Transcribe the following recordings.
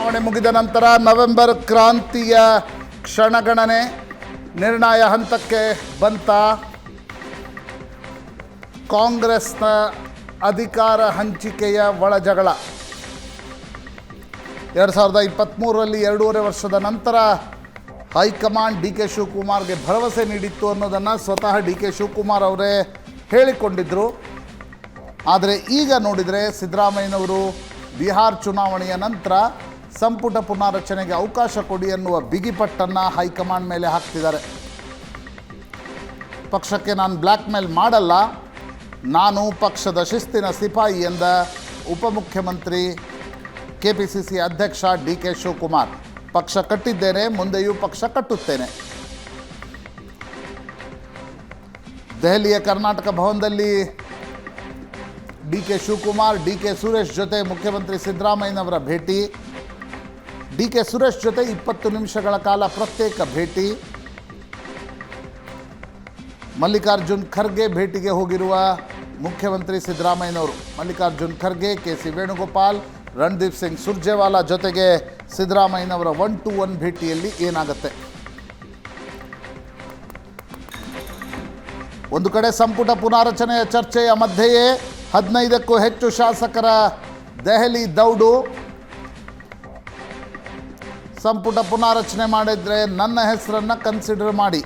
ಚುನಾವಣೆ ಮುಗಿದ ನಂತರ ನವೆಂಬರ್ ಕ್ರಾಂತಿಯ ಕ್ಷಣಗಣನೆ ನಿರ್ಣಯ ಹಂತಕ್ಕೆ ಬಂತ. ಕಾಂಗ್ರೆಸ್ನ ಅಧಿಕಾರ ಹಂಚಿಕೆಯ ಒಳಜಗಳ ಎರಡು ಸಾವಿರದ ಇಪ್ಪತ್ತ್ಮೂರರಲ್ಲಿ ಎರಡೂವರೆ ವರ್ಷದ ನಂತರ ಹೈಕಮಾಂಡ್ ಡಿ ಕೆ ಶಿವಕುಮಾರ್ಗೆ ಭರವಸೆ ನೀಡಿತ್ತು ಅನ್ನೋದನ್ನು ಸ್ವತಃ ಡಿ ಕೆ ಶಿವಕುಮಾರ್ ಅವರೇ ಹೇಳಿಕೊಂಡಿದ್ದರು ಆದರೆ ಈಗ ನೋಡಿದರೆ ಸಿದ್ದರಾಮಯ್ಯನವರು ಬಿಹಾರ್ ಚುನಾವಣೆಯ ನಂತರ ಸಂಪುಟ ಪುನಾರಚನೆಗೆ ಅವಕಾಶ ಕೊಡಿ ಎನ್ನುವ ಬಿಗಿಪಟ್ಟನ್ನು ಹೈಕಮಾಂಡ್ ಮೇಲೆ ಹಾಕ್ತಿದ್ದಾರೆ. ಪಕ್ಷಕ್ಕೆ ನಾನು ಬ್ಲ್ಯಾಕ್ ಮೇಲ್ ಮಾಡಲ್ಲ, ನಾನು ಪಕ್ಷದ ಶಿಸ್ತಿನ ಸಿಪಾಯಿ ಎಂದ ಉಪಮುಖ್ಯಮಂತ್ರಿ ಕೆ ಪಿ ಸಿ ಸಿ ಅಧ್ಯಕ್ಷ ಡಿ ಕೆ ಶಿವಕುಮಾರ್. ಪಕ್ಷ ಕಟ್ಟಿದ್ದೇನೆ, ಮುಂದೆಯೂ ಪಕ್ಷ ಕಟ್ಟುತ್ತೇನೆ. ದೆಹಲಿಯ ಕರ್ನಾಟಕ ಭವನದಲ್ಲಿ D K Shivakumar, D K Suresh ಜೊತೆ ಮುಖ್ಯಮಂತ್ರಿ ಸಿದ್ದರಾಮಯ್ಯನವರ ಭೇಟಿ. ಡಿ ಕೆ ಸುರೇಶ್ ಜೊತೆ ಇಪ್ಪತ್ತು ನಿಮಿಷಗಳ ಕಾಲ ಪ್ರತ್ಯೇಕ ಭೇಟಿ. ಮಲ್ಲಿಕಾರ್ಜುನ್ ಖರ್ಗೆ ಭೇಟಿಗೆ ಹೋಗಿರುವ ಮುಖ್ಯಮಂತ್ರಿ ಸಿದ್ದರಾಮಯ್ಯನವರು. ಮಲ್ಲಿಕಾರ್ಜುನ್ ಖರ್ಗೆ, ಕೆ ಸಿ ವೇಣುಗೋಪಾಲ್, ರಣದೀಪ್ ಸಿಂಗ್ ಸುರ್ಜೇವಾಲಾ ಜೊತೆಗೆ ಸಿದ್ದರಾಮಯ್ಯನವರ ಒನ್ ಟು ಒನ್ ಭೇಟಿಯಲ್ಲಿ ಏನಾಗುತ್ತೆ? ಒಂದು ಕಡೆ ಸಂಪುಟ ಪುನಾರಚನೆಯ ಚರ್ಚೆಯ ಮಧ್ಯೆಯೇ ಹದಿನೈದಕ್ಕೂ ಹೆಚ್ಚು ಶಾಸಕರ ದೆಹಲಿ ದೌಡು. ಸಂಪುಟ ಪುನಾರಚನೆ ಮಾಡಿದರೆ ನನ್ನ ಹೆಸರನ್ನು ಕನ್ಸಿಡರ್ ಮಾಡಿ.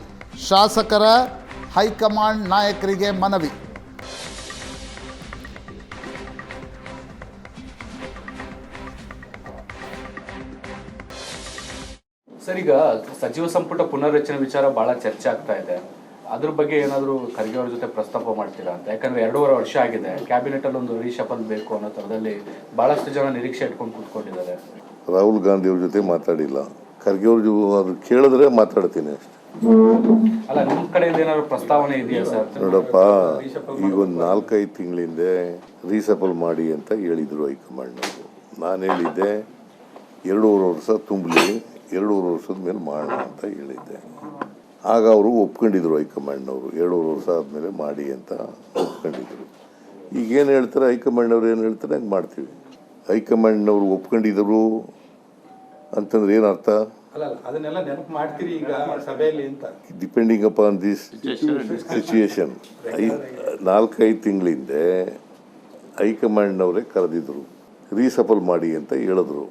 ಶಾಸಕರ, ಹೈಕಮಾಂಡ್ ನಾಯಕರಿಗೆ ಮನವಿ. ಸರ್, ಈಗ ಸಚಿವ ಸಂಪುಟ ಪುನರ್ರಚನೆ ವಿಚಾರ ಬಹಳ ಚರ್ಚೆ ಆಗ್ತಾ ಇದೆ. ಅದ್ರ ಬಗ್ಗೆ ಏನಾದರೂ ಖರ್ಗೆ ಅವ್ರ ಜೊತೆ ಪ್ರಸ್ತಾಪ ಮಾಡ್ತೀರಾ ಅಂತ? ಯಾಕಂದ್ರೆ ಎರಡೂವರೆ ವರ್ಷ ಆಗಿದೆ. ಕ್ಯಾಬಿನೆಟ್ ಅಲ್ಲಿ ಒಂದು ರೀಶಫಲ್ ಬೇಕು ಅನ್ನೋ ಥರದಲ್ಲಿ ಬಹಳಷ್ಟು ಜನ ನಿರೀಕ್ಷೆ ಇಟ್ಕೊಂಡು ಕೂತ್ಕೊಂಡಿದ್ದಾರೆ. ರಾಹುಲ್ ಗಾಂಧಿ ಅವ್ರ ಜೊತೆ ಮಾತಾಡಿಲ್ಲ. ಖರ್ಗೆ ಅವ್ರ ಅವ್ರು ಅದು ಕೇಳಿದ್ರೆ ಮಾತಾಡ್ತೀನಿ ಅಷ್ಟೇ. ನೋಡಪ್ಪ ಈಗ ಒಂದು ನಾಲ್ಕೈದು ತಿಂಗಳಿಂದೆ ರೀಸಫಲ್ ಮಾಡಿ ಅಂತ ಹೇಳಿದ್ರು ಹೈಕಮಾಂಡ್ನವರು. ನಾನು ಹೇಳಿದ್ದೆ ಎರಡೂವರೆ ವರ್ಷ ತುಂಬಲಿ ಎರಡೂವರೆ ವರ್ಷದ ಮೇಲೆ ಮಾಡೋಣ ಅಂತ ಹೇಳಿದ್ದೆ. ಆಗ ಅವರು ಒಪ್ಕೊಂಡಿದ್ರು ಹೈಕಮಾಂಡ್ನವರು ಎರಡೂವರೆ ವರ್ಷ ಆದಮೇಲೆ ಮಾಡಿ ಅಂತ ಒಪ್ಕೊಂಡಿದ್ರು. ಈಗ ಏನು ಹೇಳ್ತಾರೆ ಹೈಕಮಾಂಡ್ನವ್ರು ಏನು ಹೇಳ್ತಾರೆ? ಹಂಗೆ ಮಾಡ್ತೀವಿ. ಹೈಕಮಾಂಡ್ನವರು ಒಪ್ಕೊಂಡಿದ್ರು ಅಂತಂದ್ರೆ ಏನು ಅರ್ಥ? ಅಲ್ಲ ಅಲ್ಲ, ಅದನ್ನೆಲ್ಲ ನೆನಪು ಮಾಡ್ತೀರಿ ಈಗ ಸಭೆಯಲ್ಲಿ ಅಂತ. Depending upon this situation I ನಾಲ್ಕೈದು ತಿಂಗಳಿಂದೆ ಹೈಕಮಾಂಡ್ನವರೇ ಕರೆದಿದ್ರು ರೀಸಫಲ್ ಮಾಡಿ ಅಂತ ಹೇಳಿದ್ರು.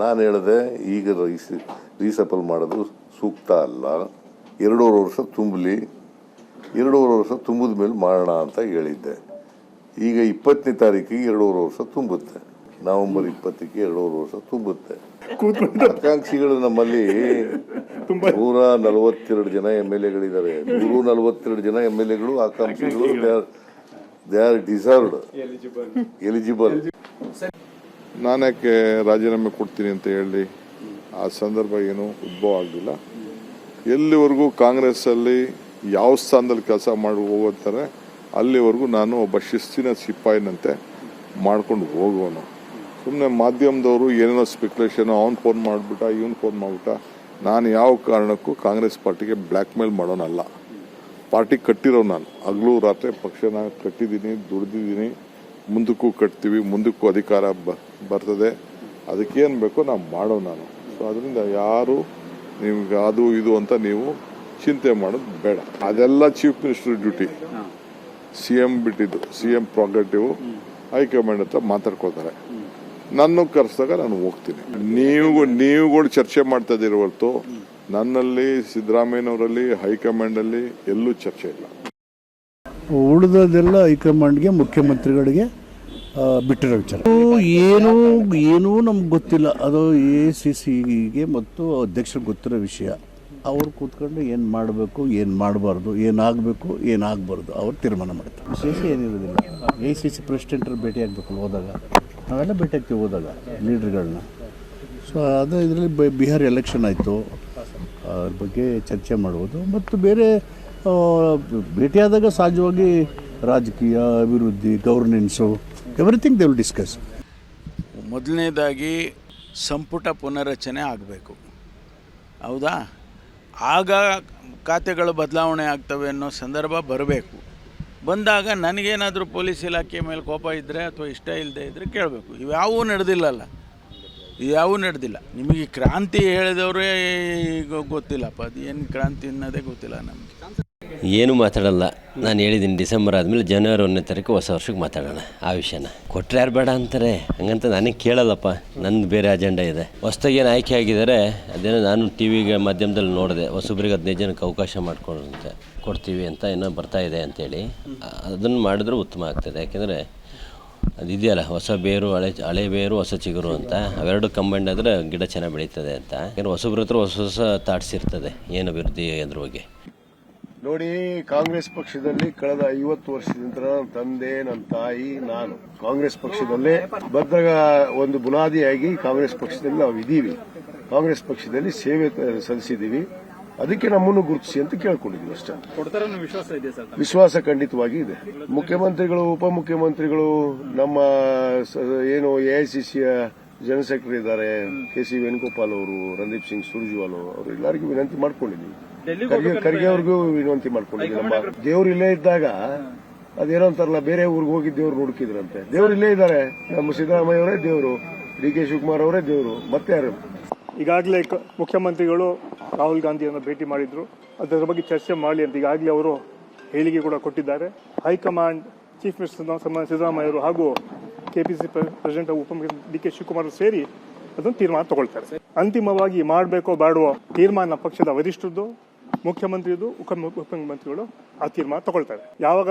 ನಾನು ಹೇಳಿದೆ ಈಗ ರೀಸ್ ರೀಸಫಲ್ ಮಾಡೋದು ಸೂಕ್ತ ಅಲ್ಲ. ಎರಡೂವರೆ ವರ್ಷ ತುಂಬಲಿ ಎರಡೂವರೆ ವರ್ಷ ತುಂಬಿದ ಮೇಲೆ ಮಾಡೋಣ ಅಂತ ಹೇಳಿದ್ದೆ. ಈಗ ಇಪ್ಪತ್ತನೇ ತಾರೀಕಿಗೆ ಎರಡೂವರೆ ವರ್ಷ ತುಂಬುತ್ತೆ. ನವೆಂಬರ್ ಇಪ್ಪತ್ತಕ್ಕೆ ಎರಡೂವರೆ ವರ್ಷ ತುಂಬುತ್ತೆ. ಆಕಾಂಕ್ಷಿಗಳು ನಮ್ಮಲ್ಲಿ ನೂರ ನಲವತ್ತೆರಡು ಜನ ಎಂ ಎಲ್ ಎಗಳಿದ್ದಾರೆ. ನೂರ ನಲವತ್ತೆರಡು ಜನ ಎಂ ಎಲ್ ಎಗಳು ಆಕಾಂಕ್ಷಿಗಳು. ದೇ ಆರ್ ಡಿಸರ್ವ್ಡ್ ಎಲಿಜಿಬಲ್ ನಾನ್ಯಾಕೆ ರಾಜೀನಾಮೆ ಕೊಡ್ತೀನಿ ಅಂತ ಹೇಳಿ ಆ ಸಂದರ್ಭ ಏನು ಉದ್ಭವ ಆಗಲಿಲ್ಲ. ಎಲ್ಲಿವರೆಗೂ ಕಾಂಗ್ರೆಸ್ಸಲ್ಲಿ ಯಾವ ಸ್ಥಾನದಲ್ಲಿ ಕೆಲಸ ಮಾಡಿ ಹೋಗುತ್ತಾರೆ ಅಲ್ಲಿವರೆಗೂ ನಾನು ಒಬ್ಬ ಶಿಸ್ತಿನ ಸಿಪಾಯಿನಂತೆ ಮಾಡ್ಕೊಂಡು ಹೋಗುವನು. ಸುಮ್ಮನೆ ಮಾಧ್ಯಮದವರು ಏನೇನೋ ಸ್ಪೆಕ್ಯುಲೇಷನ್ ಅವ್ನ ಫೋನ್ ಮಾಡಿಬಿಟ್ಟ ಇವ್ನು ಫೋನ್ ಮಾಡಿಬಿಟ್ಟ. ನಾನು ಯಾವ ಕಾರಣಕ್ಕೂ ಕಾಂಗ್ರೆಸ್ ಪಾರ್ಟಿಗೆ ಬ್ಲ್ಯಾಕ್ ಮೇಲ್ ಮಾಡೋನಲ್ಲ. ಪಾರ್ಟಿ ಕಟ್ಟಿರೋ ನಾನು. ಹಗಲು ರಾತ್ರಿ ಪಕ್ಷನ ಕಟ್ಟಿದ್ದೀನಿ ದುಡ್ದಿದ್ದೀನಿ. ಮುಂದಕ್ಕೂ ಕಟ್ತೀವಿ ಮುಂದಕ್ಕೂ ಅಧಿಕಾರ ಬರ್ತದೆ. ಅದಕ್ಕೇನು ಬೇಕೋ ನಾವು ಮಾಡೋ ನಾನು. ಸೊ ಅದರಿಂದ ಯಾರು ನಿಮ್ಗೆ ಅದು ಇದು ಅಂತ ನೀವು ಚಿಂತೆ ಮಾಡೋದು ಬೇಡ. ಅದೆಲ್ಲ chief minister duty C M ಬಿಟ್ಟಿದ್ದು. C M prerogative high command ಹತ್ರ ಮಾತಾಡ್ಕೋತಾರೆ ನನ್ನ ಕರೆಸಿದಾಗ ನಾನು ಹೋಗ್ತೀನಿ. ನೀವು ನೀವುಗಳು ಚರ್ಚೆ ಮಾಡ್ತಾ ಇದ್ದೀರಿ ಹೊರತು ನನ್ನಲ್ಲಿ ಸಿದ್ದರಾಮಯ್ಯನವರಲ್ಲಿ ಹೈಕಮಾಂಡಲ್ಲಿ ಎಲ್ಲೂ ಚರ್ಚೆ ಇಲ್ಲ. ಉಳಿದದೆಲ್ಲ ಹೈಕಮಾಂಡ್ಗೆ ಮುಖ್ಯಮಂತ್ರಿಗಳಿಗೆ ಬಿಟ್ಟಿರೋ ವಿಚಾರ. ಏನೂ ಏನು ನಮ್ಗೆ ಗೊತ್ತಿಲ್ಲ. ಅದು ಎ ಸಿ ಸಿಗೆ ಮತ್ತು ಅಧ್ಯಕ್ಷರಿಗೆ ಗೊತ್ತಿರೋ ವಿಷಯ. ಅವ್ರು ಕೂತ್ಕೊಂಡು ಏನು ಮಾಡಬೇಕು ಏನು ಮಾಡಬಾರ್ದು ಏನಾಗಬೇಕು ಏನಾಗಬಾರ್ದು ಅವ್ರು ತೀರ್ಮಾನ ಮಾಡ್ತಾರೆ. ವಿಶೇಷ ಏನಿರೋದಿಲ್ಲ. ಎ ಸಿ ಸಿ ಪ್ರೆಸಿಡೆಂಟ್ರು ಭೇಟಿ ಆಗಬೇಕಲ್ಲ ಹೋದಾಗ. ನಾವೆಲ್ಲ ಭೇಟಿ ಆಗ್ತೀವಿ ಹೋದಾಗ ಲೀಡ್ರ್ಗಳನ್ನ. ಸೊ ಅದು ಇದರಲ್ಲಿ ಬಿಹಾರ್ ಎಲೆಕ್ಷನ್ ಆಯಿತು. ಅದ್ರ ಬಗ್ಗೆ ಚರ್ಚೆ ಮಾಡುವುದು ಮತ್ತು ಬೇರೆ ಭೇಟಿಯಾದಾಗ ಸಹಜವಾಗಿ ರಾಜಕೀಯ ಅಭಿವೃದ್ಧಿ governance everything they will discuss ಮೊದಲನೇದಾಗಿ ಸಂಪುಟ ಪುನರಚನೆ ಆಗಬೇಕು. ಹೌದಾ? ಆಗ ಖಾತೆಗಳು ಬದಲಾವಣೆ ಆಗ್ತವೆ ಅನ್ನೋ ಸಂದರ್ಭ ಬರಬೇಕು. ಬಂದಾಗ ನನಗೇನಾದರೂ ಪೊಲೀಸ್ ಇಲಾಖೆ ಮೇಲೆ ಕೋಪ ಇದ್ದರೆ ಅಥವಾ ಇಷ್ಟ ಇಲ್ಲದೆ ಇದ್ದರೆ ಕೇಳಬೇಕು. ಇವ್ಯಾವೂ ನಡೆದಿಲ್ಲಲ್ಲ. ಇವ್ಯಾವೂ ನಡೆದಿಲ್ಲ. ನಿಮಗೆ ಕ್ರಾಂತಿ ಹೇಳಿದವರೇ ಗೊತ್ತಿಲ್ಲಪ್ಪ. ಅದು ಏನು ಕ್ರಾಂತಿ ಅನ್ನೋದೇ ಗೊತ್ತಿಲ್ಲ ನಮಗೆ. ಏನು ಮಾತಾಡಲ್ಲ. ನಾನು ಹೇಳಿದ್ದೀನಿ ಡಿಸೆಂಬರ್ ಆದಮೇಲೆ ಜನವರಿ ಒಂದನೇ ತಾರೀಕು ಹೊಸ ವರ್ಷಕ್ಕೆ ಮಾತಾಡೋಣ ಆ ವಿಷಯನ. ಕೊಟ್ಟರೆ ಯಾರು ಬೇಡ ಅಂತಾರೆ. ಹಂಗಂತ ನನಗೆ ಕೇಳಲ್ಲಪ್ಪ. ನಂದು ಬೇರೆ ಅಜೆಂಡ ಇದೆ. ಹೊಸ್ದಾಗಿ ಏನು ಆಯ್ಕೆ ಆಗಿದ್ದಾರೆ ಅದೇನೋ ನಾನು ಟಿ ವಿಗೆ ಮಾಧ್ಯಮದಲ್ಲಿ ನೋಡಿದೆ. ಹೊಸಬ್ರಿಗೆ ಹದಿನೈದು ಜನಕ್ಕೆ ಅವಕಾಶ ಮಾಡಿಕೊಡುವಂತೆ ಕೊಡ್ತೀವಿ ಅಂತ ಏನೋ ಬರ್ತಾ ಇದೆ ಅಂತೇಳಿ. ಅದನ್ನು ಮಾಡಿದ್ರೆ ಉತ್ತಮ ಆಗ್ತದೆ. ಯಾಕೆಂದರೆ ಅದಿದೆಯಲ್ಲ, ಹೊಸ ಬೇರು, ಹಳೆ ಹಳೆ ಬೇರು, ಹೊಸ ಚಿಗುರು ಅಂತ. ಅವೆರಡು ಕಂಬೈಂಡ್ ಆದರೆ ಗಿಡ ಚೆನ್ನಾಗಿ ಬೆಳೀತದೆ ಅಂತ. ಯಾಕಂದರೆ ಹೊಸಬ್ರ ಹತ್ರ ಹೊಸ ಹೊಸ ಥಾಟ್ಸ್ ಇರ್ತದೆ, ಏನು ಅಭಿವೃದ್ಧಿ ಅದ್ರ ಬಗ್ಗೆ. ನೋಡಿ ಕಾಂಗ್ರೆಸ್ ಪಕ್ಷದಲ್ಲಿ ಕಳೆದ ಐವತ್ತು ವರ್ಷದಿಂದ ನನ್ನ ತಂದೆ ನನ್ನ ತಾಯಿ ನಾನು ಕಾಂಗ್ರೆಸ್ ಪಕ್ಷದಲ್ಲೇ ಬದ್ಧ ಒಂದು ಬುನಾದಿಯಾಗಿ ಕಾಂಗ್ರೆಸ್ ಪಕ್ಷದಲ್ಲಿ ನಾವು ಇದ್ದೀವಿ. ಕಾಂಗ್ರೆಸ್ ಪಕ್ಷದಲ್ಲಿ ಸೇವೆ ಸಲ್ಲಿಸಿದ್ದೀವಿ. ಅದಕ್ಕೆ ನಮ್ಮನ್ನು ಗುರುತಿಸಿ ಅಂತ ಕೇಳ್ಕೊಂಡಿದ್ದೀವಿ ಅಷ್ಟೇ. ವಿಶ್ವಾಸ ಖಂಡಿತವಾಗಿ ಇದೆ. ಮುಖ್ಯಮಂತ್ರಿಗಳು ಉಪಮುಖ್ಯಮಂತ್ರಿಗಳು ನಮ್ಮ ಏನು ಎಐಸಿಸಿಯ ಜನರಲ್ ಸೆಕ್ರೆಟರಿ ಇದ್ದಾರೆ ಕೆ ಸಿ ವೇಣುಗೋಪಾಲ್ ಅವರು ರಂದೀಪ್ ಸಿಂಗ್ ಸುರ್ಜಿವಾಲ್ ಅವರು ಎಲ್ಲರಿಗೂ ವಿನಂತಿ ಮಾಡ್ಕೊಂಡಿದ್ದೀವಿ ಖರ್ಗೆ ಅವ್ರಿಗೂ ವಿನಂತಿ ಮಾಡ್ಕೊಂಡಿದ್ದೀವಿ ನಮ್ಮ ದೇವ್ರು ಇಲ್ಲೇ ಇದ್ದಾಗ ಅದೇನೋ ಅಂತಾರಲ್ಲ ಬೇರೆ ಊರಿಗೆ ಹೋಗಿ ದೇವ್ರು ಹುಡುಕಿದ್ರಂತೆ ದೇವ್ರು ಇಲ್ಲೇ ಇದ್ದಾರೆ. ನಮ್ಮ ಸಿದ್ದರಾಮಯ್ಯ ಅವರೇ ದೇವರು ಡಿ ಕೆ ಶಿವಕುಮಾರ್ ಅವರೇ ದೇವರು ಮತ್ತೆ ಯಾರು? ಈಗಾಗಲೇ ಕ- ಮುಖ್ಯಮಂತ್ರಿಗಳು ರಾಹುಲ್ ಗಾಂಧಿಯನ್ನು ಭೇಟಿ ಮಾಡಿದ್ರು. ಅದರ ಬಗ್ಗೆ ಚರ್ಚೆ ಮಾಡಲಿ ಅಂತ ಈಗಾಗಲೇ ಅವರು ಹೇಳಿಕೆ ಕೂಡ ಕೊಟ್ಟಿದ್ದಾರೆ. ಹೈಕಮಾಂಡ್ ಚೀಫ್ ಮಿನಿಸ್ಟರ್ ಸಿದ್ದರಾಮಯ್ಯ ಅವರು ಹಾಗೂ ಕೆಪಿಸಿ ಪ್ರೆಸಿಡೆಂಟ್ ಉಪಮುಖ್ಯಮಂತ್ರಿ ಡಿ ಕೆ ಶಿವಕುಮಾರ್ ಸೇರಿ ಅದನ್ನು ತೀರ್ಮಾನ ತಗೊಳ್ತಾರೆ. ಅಂತಿಮವಾಗಿ ಮಾಡಬೇಕೋ ಬೇಡವೋ ತೀರ್ಮಾನ ಪಕ್ಷದ ವರಿಷ್ಠರದ್ದು ಮುಖ್ಯಮಂತ್ರಿಯದು ಉಪ ಉಪಮುಖ್ಯಮಂತ್ರಿಗಳು ಆ ತೀರ್ಮಾನ ತಗೊಳ್ತಾರೆ. ಯಾವಾಗ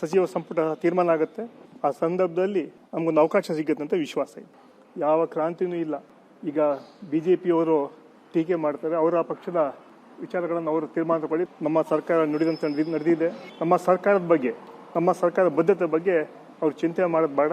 ಸಚಿವ ಸಂಪುಟ ತೀರ್ಮಾನ ಆಗುತ್ತೆ, ಆ ಸಂದರ್ಭದಲ್ಲಿ ನಮಗೊಂದು ಅವಕಾಶ ಸಿಗುತ್ತೆ ಅಂತ ವಿಶ್ವಾಸ ಇದೆ. ಯಾವ ಕ್ರಾಂತಿನೂ ಇಲ್ಲ. ಈಗ ಬಿ ಜೆ ಪಿಯವರು ಟೀಕೆ ಮಾಡ್ತಾರೆ, ಅವರ ಪಕ್ಷದ ವಿಚಾರಗಳನ್ನು ಅವರು ತೀರ್ಮಾನ ತಗೊಳ್ಳಿ. ನಮ್ಮ ಸರ್ಕಾರ ನುಡಿದಂತೆ ನಡೆದಿ- ನಡೆದಿದೆ. ನಮ್ಮ ಸರ್ಕಾರದ ಬಗ್ಗೆ, ನಮ್ಮ ಸರ್ಕಾರದ ಬದ್ಧತೆ ಬಗ್ಗೆ ಅವ್ರು ಚಿಂತೆ ಮಾಡೋದು ಬೇಡ.